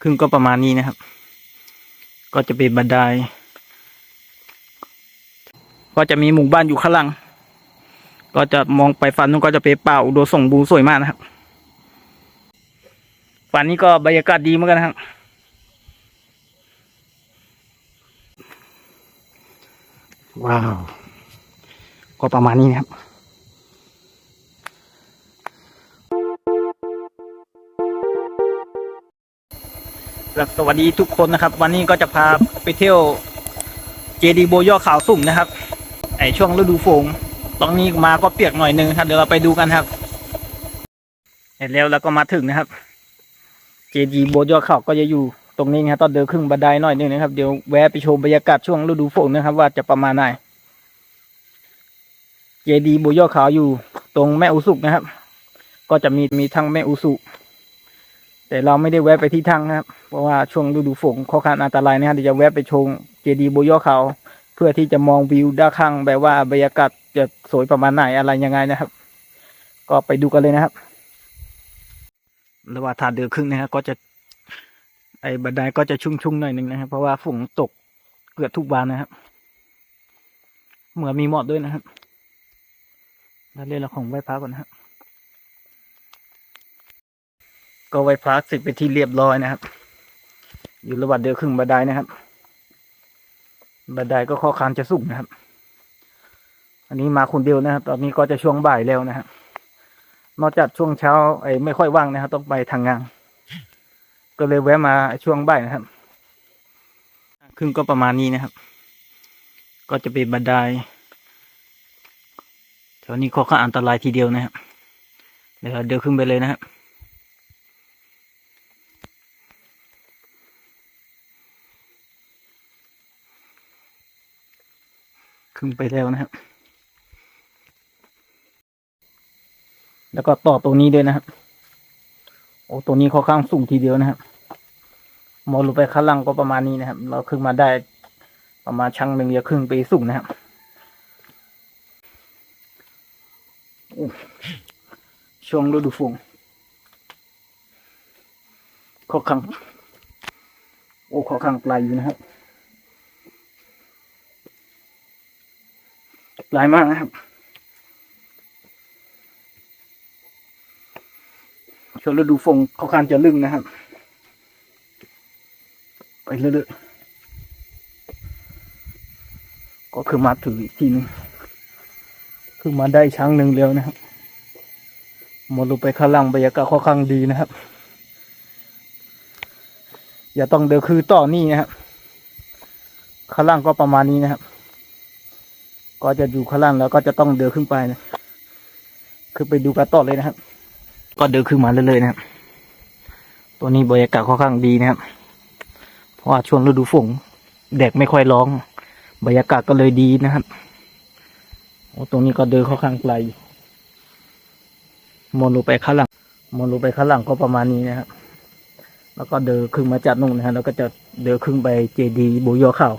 ครึ่งก็ประมาณนี้นะครับ ก็จะเป็นบันไดก็จะมีหมู่บ้านอยู่ข้างหลังก็จะมองไปฟันนู้นก็จะเป็นป่าอุดมสมบูรณ์สวยมากนะครับฝันนี้ก็บรรยากาศดีเหมือนกันนะครับว้าว ก็ประมาณนี้นะครับ สวัสดีทุกคนนะครับ วันนี้ก็จะพาไปเที่ยวเจดีโบย่อขาวสุ่มนะครับ ไอช่วงฤดูฝนตอนนี้มาก็เปียกหน่อยนึงครับ เดี๋ยวเราไปดูกันครับเสร็จแล้วเราก็มาถึงนะครับ เจดีโบย่อขาวก็จะอยู่ตรงนี้นะครับตอนเดินขึ้นบันไดหน่อยนึงนะครับเดี๋ยวแวะไปชมบรรยากาศช่วงฤดูฝนนะครับ ว่าจะประมาณไหนเจดีโบย่อขาวอยู่ตรงแม่อุสุกนะครับ ก็จะมีมีทั้งแม่อุสุ แต่เราไม่ได้แวะไปที่ทั้งนะครับ เพราะว่าช่วงฤดูฝนค่อนข้างอันตรายนะครับเดี๋ยวจะแวะไปชมเจดีย์โบยอเขา เพื่อที่จะมองวิวด้านข้างแบบว่าบรรยากาศจะสวยประมาณไหนอะไรยังไงนะครับ ก็ไปดูกันเลยนะครับระหว่างทางเดินขึ้นนะครับก็จะ ไอ้บันไดก็จะชุ่มๆหน่อยหนึ่งนะครับ เพราะว่าฝนตกเกือบทุกวันนะครับ เหมือนมีหมอกด้วยนะครับแล้วเล่นละของไหว้พระก่อนนะครับ ก็ไว้พระเสร็จไปที่เรียบร้อยนะครับ อยู่ระหว่างเดินขึ้นบันไดนะครับ บันไดก็ข้อคานจะสูงนะครับ อันนี้มาคนเดียวนะครับ ตอนนี้ก็จะช่วงบ่ายแล้วนะครับ นอกจากช่วงเช้าไอ้ไม่ค่อยว่างนะครับ ต้องไปทางงานก็เลยแวะมาช่วงบ่ายนะครับขึ้นก็ประมาณนี้นะครับ ก็จะเป็นบันไดแถวนี้ข้อข้างอันตรายทีเดียวนะครับเดี๋ยวเราเดินขึ้นไปเลยนะครับ ขึ้นไปแล้วนะครับ แล้วก็ต่อตรงนี้ด้วยนะครับ โอ้ตัวนี้ค่อนข้างสูงทีเดียวนะครับ มองลงไปข้างล่างก็ประมาณนี้นะครับ เราขึ้นมาได้ประมาณชั้งหนึ่งอย่าขึ้นไปสูงนะครับช่วงฤดูฝนค่อนข้างโอ้ค่อนข้างไกลอยู่นะครับ ลายมากนะครับช่วงฤดูฝนเขาคานจะลึงนะครับ ไปเรื่อยๆก็คือมาถึงอีกทีหนึงคือมาได้ช้างหนึ่งแล้วนะครับมองลงไปข้างล่างบรรยากาศค่อนข้างดีนะครับ อย่าต้องเดินคือต่อนี่นะครับข้างล่างก็ประมาณนี้นะครับ ก็จะอยู่ข้างล่างแล้วก็จะต้องเดินขึ้นไปนะคือไปดูกันต่อเลยนะครับ ก็เดินขึ้นมาเรื่อยๆนะครับ ตัวนี้บรรยากาศค่อนข้างดีนะครับ เพราะว่าช่วงฤดูฝนแดดไม่ค่อยร้อง บรรยากาศก็เลยดีนะครับโอ้ตรงนี้ก็เดินค่อนข้างไกลมองลงไปข้างหลังมองลงไปข้างหลังก็ประมาณนี้นะครับ แล้วก็เดินขึ้นมาจากนู่นนะครับแล้วก็จะเดินขึ้นไปเจดีย์บุยอเข่า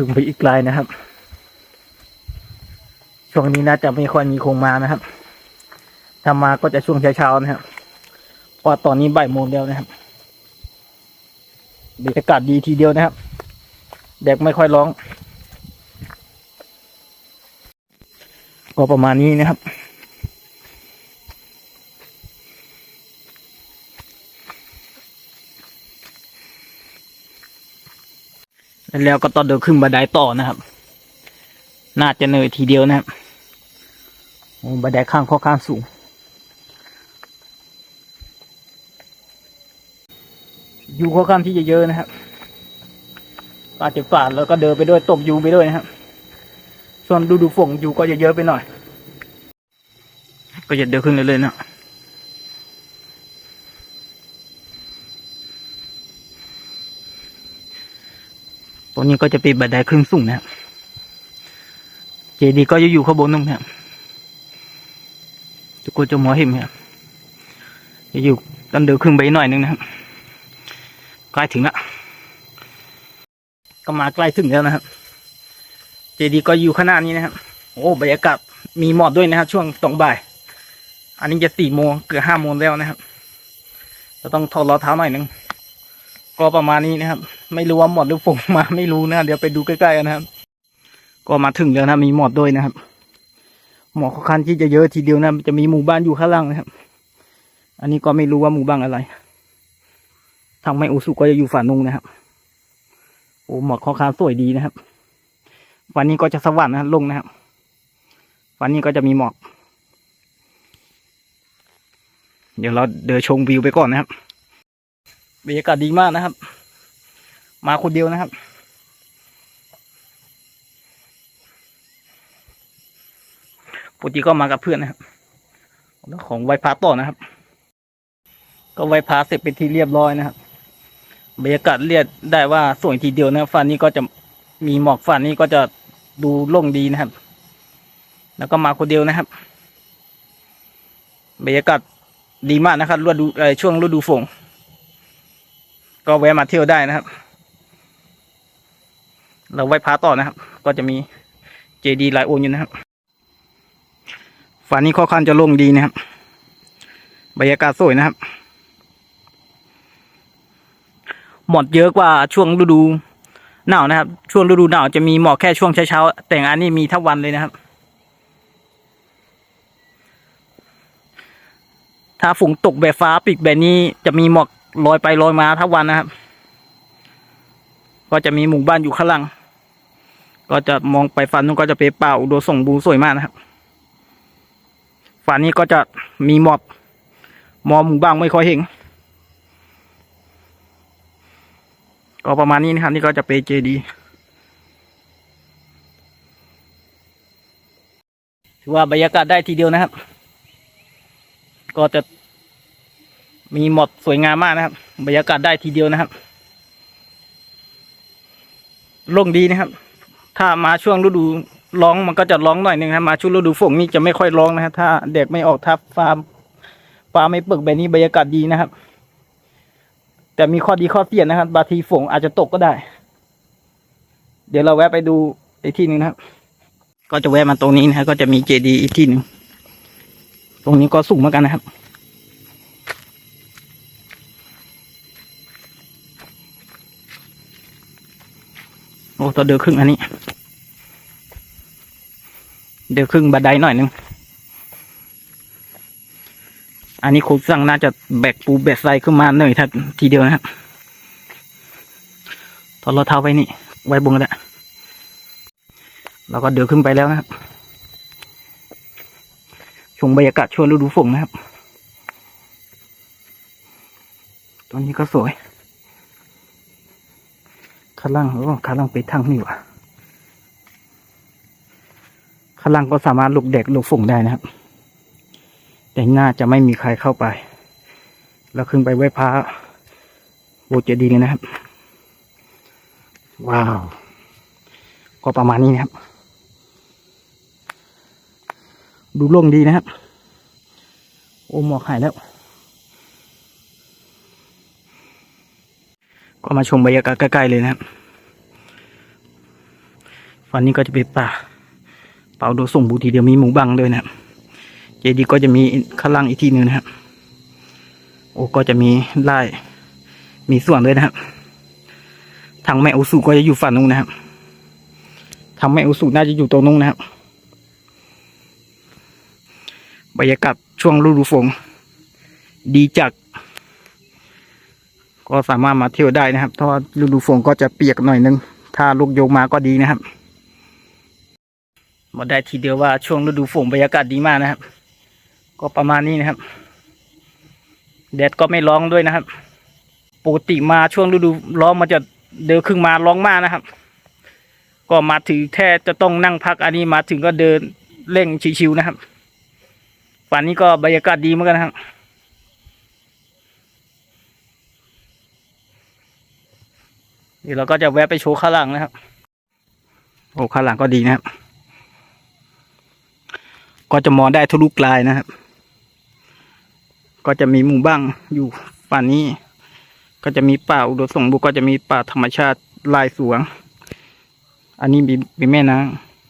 ขึ้นไปอีกไกลนะครับ ช่วงนี้น่าจะไม่ค่อยมีคงมานะครับ ถ้ามาก็จะช่วงเช้าๆนะครับเพราะตอนนี้บ่ายโมงแล้วนะครับบรรยากาศดีทีเดียวนะครับแดกไม่ค่อยร้อง ก็ประมาณนี้นะครับ แล้วก็ตองเดินขึ้นบันไดต่อนะครับ น่าจะเหนื่อยทีเดียวนะครับบันไดข้างข้อข้างสูงอยู่ข้อข้างที่จะเยอะนะครับอาจจะฝ่าดแล้วก็เดินไปด้วยตบยูไปด้วยนะครับ ส่วนดูดูฝงยูก็จะเยอะไปหน่อย ก็จะเดินขึ้นเรื่อยๆนะ รงนี้ก็จะเป็นบันไดครึ่งสูงนะครับเจดีย์ก็จะอยู่ข้างบนนู่นนะครับทุกคนจะมองเห็นไหมครับจะอยู่กันเดินครึ่งไปหน่อยนึงนะครับใกล้ถึงละก็มาใกล้ถึงแล้วนะครับ เจดีย์ก็อยู่ข้างหน้านี้นะครับ โอ้บรรยากาศมีหมอกด้วยนะครับ ช่วงตรงบ่าย อันนี้จะสี่โมงเกือบห้าโมงแล้วนะครับก็ต้องถอดรอเท้าหน่อยนึง ก็ประมาณนี้นะครับ ไม่รู้ว่าหมดหรือฝงมาไม่รู้นะเดี๋ยวไปดูใกล้ๆกันนะครับ ก็มาถึงแล้วนะมีหมอดด้วยนะครับ หมอกค่อนข้างที่จะเยอะทีเดียวนะจะมีหมู่บ้านอยู่ข้างล่างนะครับ อันนี้ก็ไม่รู้ว่าหมู่บ้านอะไร ทางไม่อุสุก็จะอยู่ฝั่งนุงนะครับโอ้หมอกค่อนข้างสวยดีนะครับ วันนี้ก็จะสว่างนะลงนะครับ วันนี้ก็จะมีหมอกเดี๋ยวเราเดินชมวิวไปก่อนนะครับ บรรยากาศดีมากนะครับ มาคนเดียวนะครับ ปกติก็มากับเพื่อนนะครับแล้วของไว้พระต่อนะครับ ก็ไว้พระเสร็จเป็นที่เรียบร้อยนะครับ บรรยากาศเรียกได้ว่าสวยทีเดียวนะครับฝั่งนี้ก็จะมีหมอกฝั่งนี้ก็จะดูโล่งดีนะครับ แล้วก็มาคนเดียวนะครับ บรรยากาศดีมากนะครับฤดูช่วงฤดูฝน ก็แวะมาเที่ยวได้นะครับ เราไว้พระต่อนะครับ ก็จะมีเจดีหลายองค์อยู่นะครับฝั่งนี้ค่อนข้างจะโล่งดีนะครับ บรรยากาศสวยนะครับ หมอกเยอะกว่าช่วงฤดูหนาวนะครับ ช่วงฤดูหนาวจะมีหมอกแค่ช่วงเช้าๆ แต่งานนี้มีทั้งวันเลยนะครับ ถ้าฝนตกแบบฟ้าปิดแบบนี้จะมีหมอก ลอยไปลอยมาทั้งวันนะครับ ก็จะมีหมู่บ้านอยู่ข้างล่าง ก็จะมองไปฟันนู้นก็จะเป็นป่าอุดมสมบูรณ์สวยมากนะครับฝั่งนี้ก็จะมีหมอกมอหมู่บ้านไม่ค่อยเห็นก็ประมาณนี้นะครับ นี่ก็จะเป็นเจดีถือว่าบรรยากาศได้ทีเดียวนะครับ ก็จะ มีหมดสวยงามมากนะครับ บรรยากาศได้ทีเดียวนะครับลงดีนะครับ ถ้ามาช่วงฤดูร้องมันก็จะร้องหน่อยหนึ่งครับมาช่วงฤดูฝนนี่จะไม่ค่อยร้องนะครับ ถ้าเด็กไม่ออกทับฟ้าฟ้าไม่เปิกแบบนี้บรรยากาศดีนะครับ แต่มีข้อดีข้อเสียนะครับบางทีฝนอาจจะตกก็ได้ เดี๋ยวเราแวะไปดูอีกที่หนึ่งนะครับ ก็จะแวะมาตรงนี้นะครับก็จะมีเจดีย์อีกที่หนึ่งตรงนี้ก็สูงเหมือนกันนะครับ ตัวเดือครึ่งอันนี้ เดือครึ่งบันไดหน่อยนึง อันนี้ครูสั่งน่าจะแบกปูแบกไซขึ้นมาหน่อยทัดทีเดียวนะครับถอดรอเท้าไว้นี่ ไว้บนก็ได้เราก็เดินขึ้นไปแล้วนะครับชมบรรยากาศช่วงฤดูฝนนะครับ ตอนนี้ก็สวย ข้างล่างโอ้ข้างล่างไปทางนี่วะข้างล่างก็สามารถหลบแดดหลบฝนได้นะครับ แต่น่าจะไม่มีใครเข้าไปแล้วขึ้นไปไหว้พระโบสถ์เจดีเลยนะครับ ว้าว ก็ประมาณนี้นะครับ ดูโล่งดีนะครับ โอ้หมอกหายแล้วก็มาชมบรรยากาศใกล้ๆเลยนะครับ ฝั่งนี้ก็จะเป็นป่าป่าอุดมสมบูทีเดียวมีหมูบังด้วยนะครับเจดีก็จะมีข้างล่างอีกทีหนึ่งนะครับโอ้ก็จะมีไร่มีส่วนด้วยนะครับทางแม่อุสุก็จะอยู่ฝั่งนู้นนะครับทางแม่อุสุน่าจะอยู่ตรงนู้นนะครับบรรยากาศช่วงฤดูฝนดีจัดก็สามารถมาเที่ยวได้นะครับเพราะฤดูฝนก็จะเปียกหน่อยนึง ถ้าลูกโยกมาก็ดีนะครับ มาได้ทีเดียวว่าช่วงฤดูฝนบรรยากาศดีมากนะครับ ก็ประมาณนี้นะครับ แดดก็ไม่ร้องด้วยนะครับ ปกติมาช่วงฤดูร้อนมันจะเดินครึ่งมาร้องมากนะครับ ก็มาถึงแค่จะต้องนั่งพักอันนี้มาถึงก็เดินเร่งชิวๆนะครับฝันนี้ก็บรรยากาศดีเหมือนกันนะครับเดี๋ยวเราก็จะแวะไปโชว์ข้างหลังนะครับ โอ้ข้างหลังก็ดีนะครับ ก็จะมองได้ทะลุกลายนะครับ ก็จะมีหมู่บ้างอยู่ฝั่งนี้ ก็จะมีป่าอุดมสมบูรณ์ก็จะมีป่าธรรมชาติลายสวง อันนี้มีมีแม่น้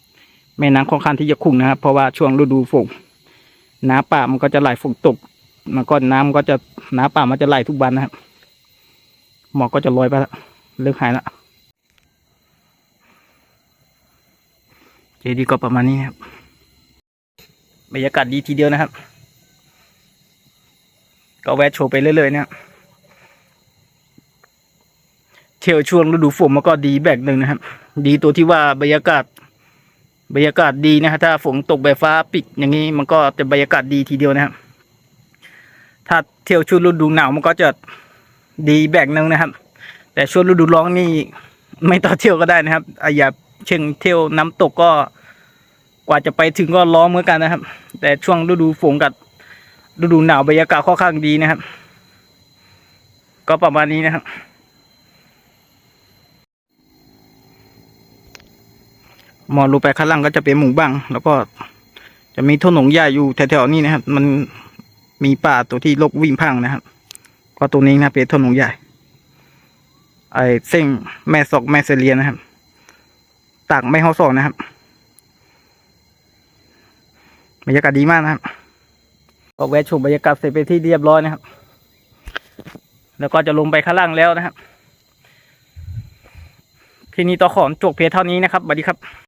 ำแม่น้ำค่อนข้างที่จะขุ่นนะครับ เพราะว่าช่วงฤดูฝนน้ำป่ามันก็จะไหลฝนตกมันก็น้ำก็จะน้ำป่ามันจะไหลทุกวันนะครับหมอกก็จะลอยไปละเลิกหายและเจดีก็ประมาณนี้ครับ บรรยากาศดีทีเดียวนะครับ ก็แวะโชว์ไปเรื่อยๆเนี่ยเที่ยวช่วงฤดูฝนมันก็ดีแบบหนึ่งนะครับ ดีตัวที่ว่าบรรยากาศ บรรยากาศดีนะครับถ้าฝนตกใบฟ้าปิดอย่างนี้มันก็จะบรรยากาศดีทีเดียวนะครับ ถ้าเที่ยวช่วงฤดูหนาวมันก็จะดีแบบหนึ่งนะครับ แต่ช่วงฤดูร้อนนี่ไม่ต้อเที่ยวก็ได้นะครับอย่าเช่นเที่ยวน้ำตกก็กว่าจะไปถึงก็ร้อนเหมือนกันนะครับ แต่ช่วงฤดูฝนกับฤดูหนาวบรรยากาศค่อนข้างดีนะครับ ก็ประมาณนี้นะครับ มองลงไปข้างล่างก็จะเป็นหมู่บ้าง แล้วก็จะมีถนนใหญ่อยู่แถวๆนี้นะครับ มันมีป่าตัวที่ลกวิ่งพังนะครับ ก็ตรงนี้นะเป็นถนนใหญ่ไอ้เส้นแม่ศอกแม่เสเลียนนะครับตากไม่เข้าศอกนะครับ บรรยากาศดีมากนะครับก็แวะชมบรรยากาศเสร็จไปที่เรียบร้อยนะครับ แล้วก็จะลงไปข้างล่างแล้วนะครับ ที่นี่ต่อขอนจกเพียงเท่านี้นะครับสวัสดีครับ